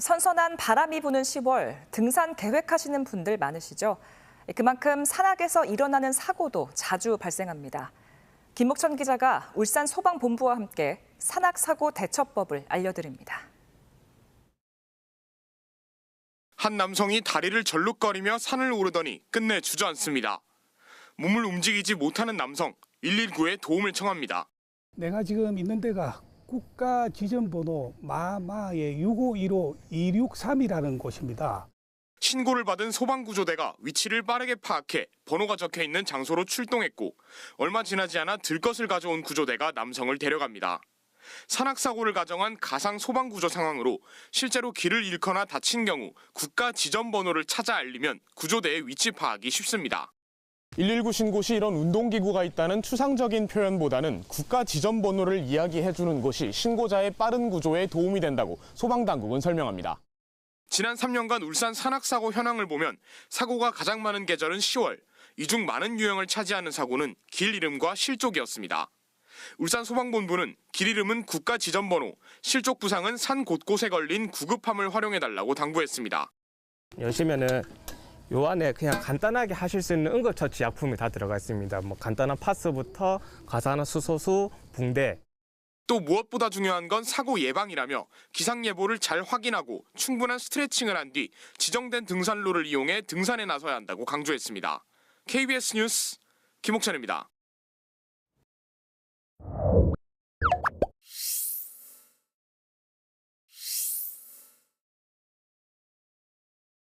선선한 바람이 부는 10월 등산 계획하시는 분들 많으시죠? 그만큼 산악에서 일어나는 사고도 자주 발생합니다. 김목천 기자가 울산 소방본부와 함께 산악 사고 대처법을 알려드립니다. 한 남성이 다리를 절룩거리며 산을 오르더니 끝내 주저앉습니다. 몸을 움직이지 못하는 남성 119에 도움을 청합니다. 내가 지금 있는 데가 국가 지점번호 마마의 6515-263이라는 곳입니다. 신고를 받은 소방구조대가 위치를 빠르게 파악해 번호가 적혀 있는 장소로 출동했고 얼마 지나지 않아 들것을 가져온 구조대가 남성을 데려갑니다. 산악사고를 가정한 가상 소방구조 상황으로 실제로 길을 잃거나 다친 경우 국가 지점 번호를 찾아 알리면 구조대의 위치 파악이 쉽습니다. 119 신고 시 이런 운동기구가 있다는 추상적인 표현보다는 국가 지점 번호를 이야기해주는 것이 신고자의 빠른 구조에 도움이 된다고 소방당국은 설명합니다. 지난 3년간 울산 산악사고 현황을 보면 사고가 가장 많은 계절은 10월, 이 중 많은 유형을 차지하는 사고는 길 잃음과 실족이었습니다. 울산 소방본부는 길 잃음은 국가 지점 번호, 실족 부상은 산 곳곳에 걸린 구급함을 활용해달라고 당부했습니다. 여시면은 요 안에 그냥 간단하게 하실 수 있는 응급처치 약품이 다 들어가 있습니다. 뭐 간단한 파스부터 가산화수소수, 붕대, 또 무엇보다 중요한 건 사고 예방이라며 기상 예보를 잘 확인하고 충분한 스트레칭을 한 뒤 지정된 등산로를 이용해 등산에 나서야 한다고 강조했습니다. KBS 뉴스 김옥찬입니다.